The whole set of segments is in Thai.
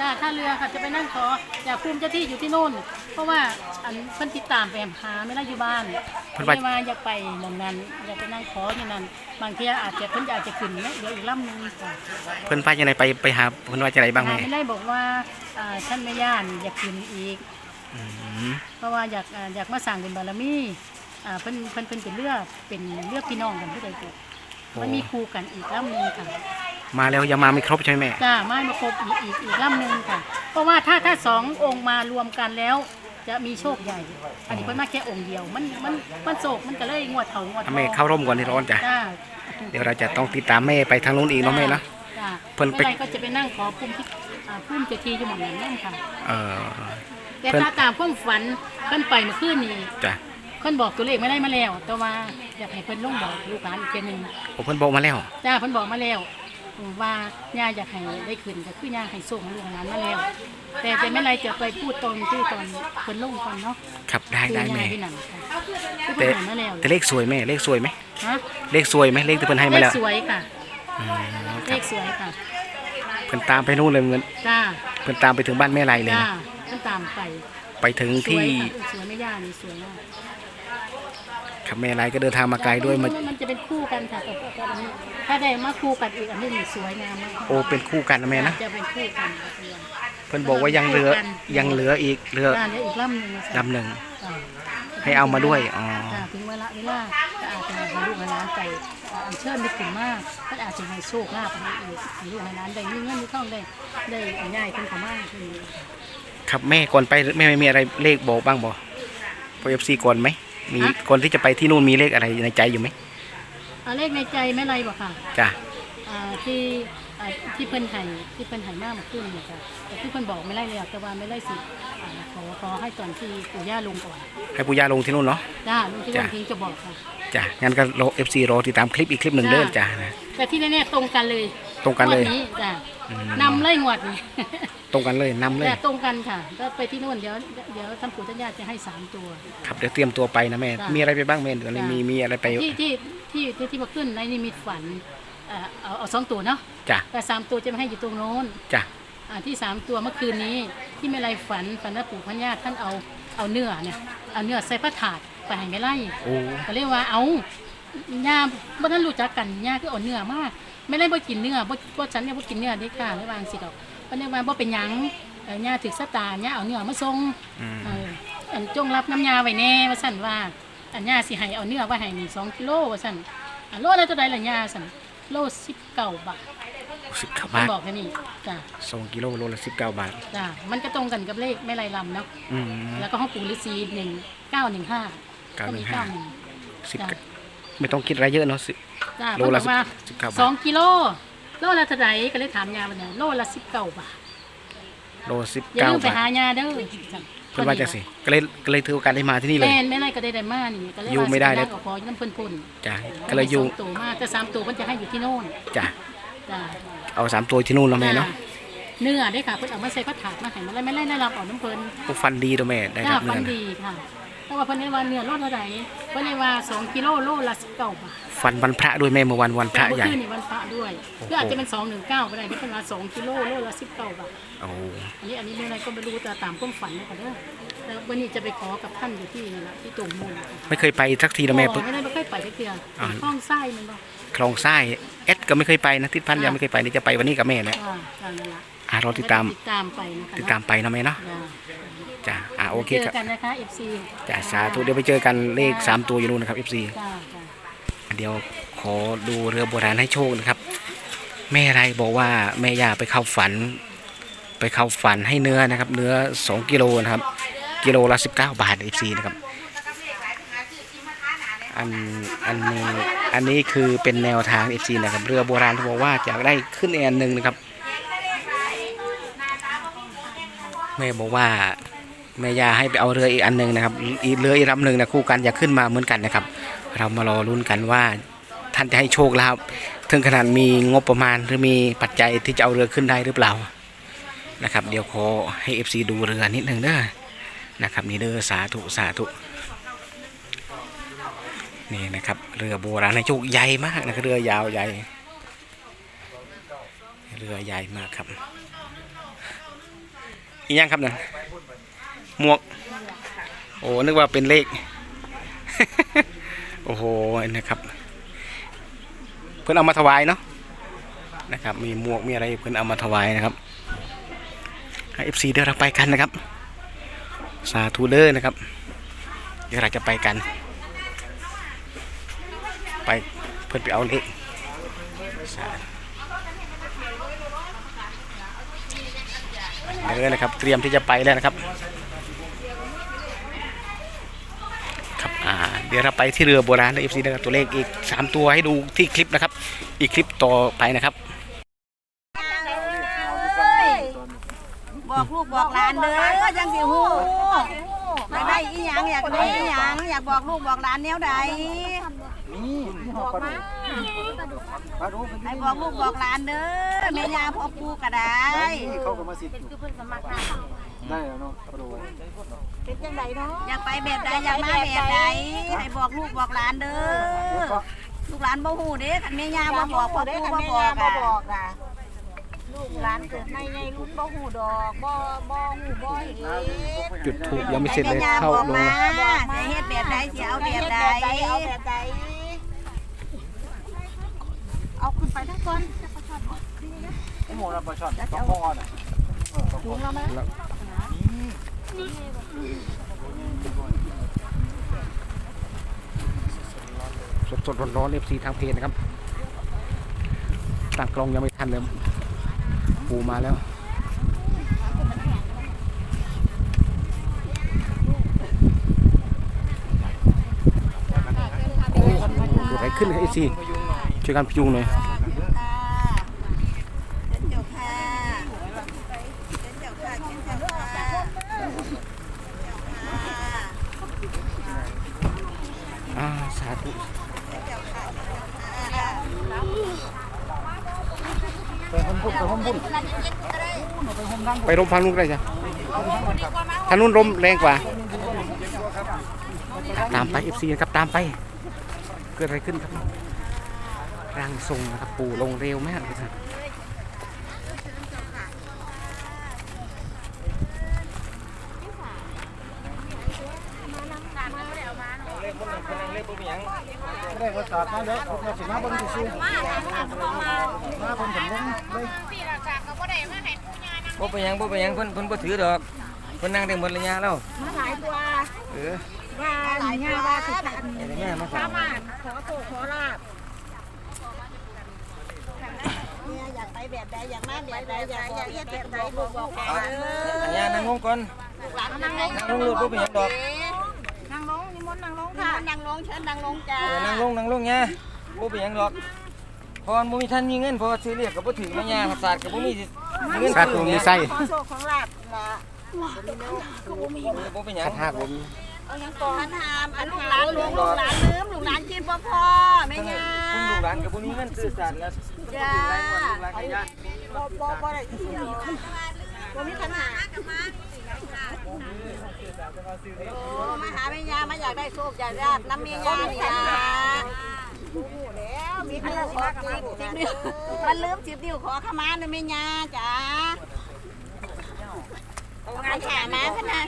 จ้าท่าเรือค่ะจะไปนั่งขออยากภูมิเจ้าที่อยู่ที่โน่น เพราะว่าอันเพิ่นติดตามไปหาไม่ได้อยู่บ้านเพิ่นว่า ไม่ว่าอยากไปหมองนั้นอยากไปนั่งขออยู่นั้นบางทีอาจจะเพิ่นอาจจะขึ้นนะเดี๋ยวอีกลำหนึงค่ะเพิ่นว่าจะไหนไปไปหาเพิ่นว่าจะไหนบ้างแม่ไม่ได้บอกว่าอ่าท่านแม่ย่านอยากขึ้นอีก อืมเพราะว่าอยากอ่าอยากมาสั่งเป็นบารมีอ่าเพิ่นเพิ่นเพิ่นเป็นเลือกเป็นเลือกพี่น้องกันผู้ใดกูมันมีครูกันอีกลำหนึงค่ะ มาแล้วยังมาไม่ครบใช่ไหมแม่ จ้าไม้มาครบอีกอีกอีกลำหนึ่งค่ะ เพราะว่าถ้าถ้าสององค์มารวมกันแล้ว จะมีโชคใหญ่ อันนี้เพิ่นมาแค่องค์เดียว มันมันมันโศกมันก็เลยงวดเถางวดทถ้าองแม่เข้าร่มก่อนที่ร้อนจ้ะ จ้าเดี๋ยวเราจะต้องติดตามแม่ไปทางนู้นอีกเนาะแม่เนาะ จ้าเพิ่นไปเมื่อไรก็จะไปนั่งขอพุ่มที่อ่าพุ่มเจทีอยู่หม่องนั้นนั่นค่ะ เออ แต่เพิ่น ถ้าตามความฝันเพิ่นไปเมื่อคืนนี้จ้ะเพิ่นบอกตัวเลขไม่ได้มาแล้ว แต่ว่าอยากให้เพิ่นลงบอกลูกหลานอีกเทื่อหนึงผมเพิ่นบอกมาแล้ว จ้าเพิ่นบอกมาแล้ว ว่าย่าอยากให้ได้ขึ้นก็คือย่าให้ส่งลูกหลานมาแล้ว แต่แต่ไม่ไรจะไปพูดตอนที่ตอนเพิ่นลงก่อนเนาะครับได้ได้คือย่าแม่ ที่นั่นค่ะคือแต่เพิ่นให้มาแล้วแต่เลขสวยไหมเลขสวยไหมฮะเลขสวยไหมเลขที่เพิ่นให้เลมาขแล้วสวยค่ะอืมคเลรับขสวยค่ะเพิ่นตามไปนู่นเลยเงินจ้าเพิ่นตามไปถึงบ้านแม่ไรเลยจ้านะเพิ่นตามไปไปถึงสวยที่ค่ะสวยไม่ยากนี่สวยมาก ครับแม่ไรก็เดินทางมาไกลด้วยมามันจะเป็นคู่กันค่ะกับกับอันนี้ถ้าได้มาคู่กันอีกอันนี้นี่สวยงามมากค่ะโอ้เป็นคู่กันนะแม่นะจะเป็นคู่กันกับเรือเพิ่นบอกว่ายังเหลือยังเหลืออีกเหลือจ้าเหลืออีกลำหนึงนะจ๊ะลำหนึ่งจ้าให้เอามาด้วยอ๋อจ้าถึงเวลาเวลาก็อาจจะให้ลูกให้หลานไปอันเชิญได้ถึงมากก็อาจจะให้โชคลาภอันนี้อีกให้ลูกให้หลานได้มีเงินมีทองได้ได้ง่ายขึ้นเขามากขึ้น ครับแม่ก่อนไปแม่ไม่มีอะไรเลขบอกบ้างบอกพเอฟซีก่อนไหม มีก่อนที่จะไปที่นู่นมีเลขอะไรในใจอยู่ไหมเอาเลขในใจไม่ไรบอกค่ะจ้ะ อ่าที่ อ่าที่เพิ่นไห้ที่เพิ่นไห้มากมาขึ้นเนี่ยค่ะแต่ที่เพิ่นบอกไม่ไรเลยแต่ว่าไม่ไรสิอ่าขอขอให้ตอนที่ปู่ย่าลงก่อนให้ปู่ย่าลงที่นู่นเนาะ จ้าลุงที่ลจ้ะ งทิ้งจะบอกค่ะ จ้ะงั้นก็รอเอฟซีรอติดตามคลิปอีกคลิปหนึ่งเด้อจ้ะนะ แต่ที่แน่ๆตรงกันเลยตรงกันเลยงวดนี้จ้ะอืมนำเลยงวดนี้ ตรงกันเลยนำเลย แต่ตรงกันค่ะก็ไปที่นู่นเดี๋ยวเดี๋ยวท่านปู่ท่านย่าจะให้สามตัว ครับเดี๋ยวเตรียมตัวไปนะแม่ จ้ะมีอะไรไปบ้างแม่เดี๋ยวนี้จ้ะ มีมีอะไรไป ที่ที่ที่ที่ที่มาขึ้นในนิมิตฝัน เอ่อเอาเอาสองตัวเนาะจ้ะแต่สามตัวจะไม่ให้อยู่ตรงโน้นจ้ะอ่าที่สามตัวเมื่อคืนนี้ที่ไม่ไรฝันฝันว่าปู่พญาท่านเอาเอาเนื้อเนี่ยเอาเนื้อใส่พระถาดไปให้ไม่ไล่โอ้ก็เรียกว่าเอาย่าบ่ท่านรู้จักกันย่าก็เอาเนื้อมากไม่ได้บ่กินเนื้อบ่บ่ฉันเนี่ยบ่กินเนื้อเด้ค่ะไม่วางสิดอกเพราะเรียกว่าบ่เป็นหยังเอ่อย่าถึกสตาย่าเอาเนื้อมาส่งอืมเอออันจงรับน้ำยาไว้แน่ว่าสั่นว่าอันย่าสิให้เอาเนื้อไว้ให้นี่สองกิโลว่าสั่นอันโลละเท่าใดล่ะย่าสั่น โลสิบเก้าบาทสิบเก้ามันบาทบอกแค่นี้จ้ะสองกิโลโลละสิบเก้าบาทจ้ะมันก็ตรงกันกับเลขแม่ไรลำเนาะอืมแล้วก็ห้องปู่ฤาษีหนึ่งเก้าหนึ่งห้าก็มี915เก้าหนึ่งสิบจ้ะไม่ต้องคิดอะไรเยอะเนาะสิจ้ะโลเพิ่นละบอกว่าสิบเก้าบาทสองกิโลโลละเท่าไหร่ก็เลยถามยาวันนี้โลละสิบเก้าบาทโลสิบอย่าเก้าลืมไปบาทหายาเด้อ เพิ่นว่าจังสิก็เลยก็เลยถือโอกาสได้มาที่นี่เลย แม่นแม่ไรก็ได้ได้มานี่ก็เลยอยู่ไม่ได้เลย ก็ขอน้ำเพิ่นพุ่นจ้ะก็เลยอยู่สองตัวมากแต่สามตัวเพิ่นจะให้อยู่ที่โน่นจ้ะจ้ะเอาสามตัวที่นู่นแล้วแม่เนาะจ้ะเนื้อได้ค่ะเพิ่นเอามาใส่กระถางมาให้มาแล้วไม่ไล่ได้รับเอาน้ำเพิ่นพวกฟันดีตัวแม่ได้จ้ารับฟัเงินนดีค่ะ แต่ว่าเพิ่นได้ว่าเนื้อโลเท่าไหร่เพิ่นได้ว่าสองกิโลโลละสิบเก้าบาทฟันวันพระด้วยแม่เมื่อวันวันพระเมื่อใหญ่คืนนี่วันพระด้วยคืออาจจะเป็นสองหนึ่งเก้าก็ได้ที่เพิ่นว่าสองกิโลโลละสิบเก้าบาทโอ้อันนี้อันนี้เมื่อไรก็ไม่รู้แต่ตามความฝันนะคะเด้อแต่วันนี้จะไปขอกับท่านอยู่ที่นี่แหละที่ตุ่มมูลนะคะไม่เคยไปสักทีนะแม่โอ้ปุ๊บไม่ได้ไม่เคยไปสักเทื่ออ่าห้องไส้มันบ่คลองทรายเอ็ดก็ไม่เคยไปนะทิศพันธ์ยังไม่เคยไปนี่จะไปวันนี้กับแม่แล้วอ่าตามนั้นละอะรอติดตามติดตามไปนะคะติดตามไปนะแม่เนาะ จ้าจ้ะอะโอเคเจคอรับกันนะคะ FC จ้ะสาธุเดี๋ยวไปเจอกันเลขสามตัวอยู่นู่นนะครับ FC จ้าจ้าเดี๋ยวขอดูเรือโบราณให้โชคนะครับ แม่ไรบอกว่าแม่ย่าไปเข้าฝัน ไปเข้าฝันให้เนื้อนะครับ เนื้อสองกิโลนะครับกิโลละสิบเก้าบาท FC นะครับอันอันนี้อันนี้คือเป็นแนวทาง FC นะครับ เรือโบราณที่บอกว่าจะได้ขึ้นแอนหนึ่งนะครับ แม่บอกว่า แม่ยาให้ไปเอาเรืออีกอันหนึ่งนะครับอีเรืออีกลำหนึ่งนะคู่กันอยากขึ้นมาเหมือนกันนะครับ เรามารอลุ้นกันว่าท่านจะให้โชคลาภถึงขนาดมีงบประมาณหรือมีปัจจัยที่จะเอาเรือขึ้นได้หรือเปล่านะครับ เดี๋ยวขอให้ FC ดูเรือนิดหนึ่งเด้อนะครับนี่เด้อสาธุสาธุนี่นะครับเรือโบราณในโชคใหญ่มากนะเรือยาวใหญ่ เรือใหญ่มากครับอีกยังครับเนี่ย หมวก โอ้ นึกว่าเป็นเลข โอ้โห นะครับ เพื่อนเอามาถวายเนาะ นะครับ มีหมวก มีอะไรเพื่อนเอามาถวายนะครับให้เอฟซีเดี๋ยวเราไปกันนะครับ สาธุเด้อนะครับ เดี๋ยวเราจะไปกัน ไปเพื่อนไปเอาเลขเด้อนะครับ เตรียมที่จะไปแล้วนะครับอ่า เดี๋ยวเราไปที่เรือโบราณนะเอฟซีนะครับตัวเลขอีก 3 ตัวให้ดูที่คลิปนะครับ อีกคลิปต่อไปนะครับ บอกลูกบอกหลานเด้อจังสิฮู้อยากได้อีหยังอยากได้อีหยังอยากบอกลูกบอกหลานแนวใดให้บอกลูกบอกหลานเด้อแม่ย่าพ่อปู่ก็ได้เขาก็มาสิอยู่ ได้แล้วเนาะกระโดดอยากไปแบบใดอยากมาแบบใดให้บอกลูกบอกหลานเด้อลูกหลานบ่ฮู้เด้คันแม่ย่าบ่บอกพ่อปู่บ่บอกอะลูกหลานเกิดในไงลูกบ่หูดอกบ่บ่หูบ่เห็นจุดถูกยังไม่เสร็จเลยให้แม่ย่าเข้าบอกลงมาสิเฮ็ดแบบใดสิเอาแบบใดเอาแบบใดเอาขึ้นไปทั้งคนไอ้หมูเราปลาช่อนต้องพ่อน่ะจุงเราไหม สดสดร้อนร้อนเอฟซีทางเพจนะครับตั้งกล้องยังไม่ทันเลยปูมาแล้วโอ้โหเกิดอะไรขึ้นเอฟซีช่วยกันพยุงหน่อย ค่ะเช่นเดียวค่ะเช่นเดียวค่ะเช่นเดียวค่ะ อ่าสาธุ ไปห้องบุญไปห้องบุญไปรมพังนู้นได้จ้ะทางนู้นลมแรงกว่า ตามไปเอฟซีครับตามไป เกิดอะไรขึ้นครับร่างทรงนะครับปู่ลงเร็วมากเลยครับ ไม่ได้ภาษาทางเด้อผมมาสิมาเบิ่งซื่อๆมาเพิ่นถึงลงเลยบ่เป็นหยังบ่เป็นหยังเพิ่นเพิ่นบ่ถือดอกเพิ่นนั่งได้หมดระยะแล้วมาหลายตัวเออว่าหลายงานว่าสุดอันไอ้แม่มาสาสามมารถขอโตขอลาบเนี่ยอยากไปแบบใดอยากมาแบบใดอยากบอกเฮ็ดแบบใดลูกบอกหลานเด้อันอนี้นั่งลงก่อนหลานนั่งลงนั่งลงลูกบ่เป็นหยังดอกนั่งลงนิมนต์ นั่งลงค่ะนั่งลงเชิญนั่งลงจ้าเออนั่งลงนั่งลงเนี่ยบ่เป็นหยังดอกเพราะว่าบ่มีท่านมีเงินเพราะว่าซื้อเรียกก็บ่ถึงแม่ย่าศาสตร์ก็บ่มีสิเงินสาธุมีไส้ขอโชคของลาบละบ่เป็นหยังขันหักผมเอายังก่อนทามอันลูกหลานลงลูกหลานลืมลูกหลานกินพ่อพ่อแม่ทั้งย่าทั้งลูกหลานก็บ่มีเงินซื้อศาสตร์แล้วจ้าลูกหลานก็ยากบ่บ่บ่ได้ที่สุดบ่มีปัญหา โอ้มาหาแม่ยามาอยากได้โชคอยากได้น้ำแม่ย่านี่ล่ะแล้วมีอันเรื่องขอมากสิบนิ้วมันลืมสิบนิ้วขอขมานะแม่ยาจ้าเอางานขามาขนาด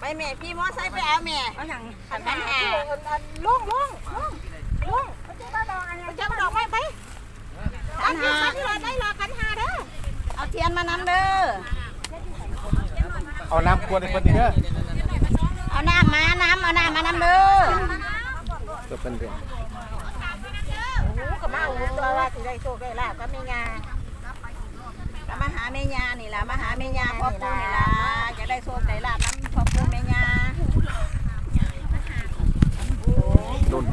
ไปแม่พี่มอไซค์ไปเอาแม่เอาหยังขันขันหาลุงลุงลุงลุงเจะมาดอกอันนี้จะมาดอกไม้ไปขันหาที่ว่าได้รอกันหาเด้อ เอาเทียนมานำเด้อ เอาน้ำขวดในคนนี่เด้อเอาน้ำมา น้ำเอาน้ำมานำเด้อก็เพิ่นเด้อโอ้ก็มาเอาตัวว่าสิได้โชคได้ลาบก็ไม่งาก็มาหาแม่ยานี่ล่ะมาหาแม่ยาพ่อปู่นี่ล่ะจะได้โชคได้ลาบน้ำพ่อปู่แม่ยาโดน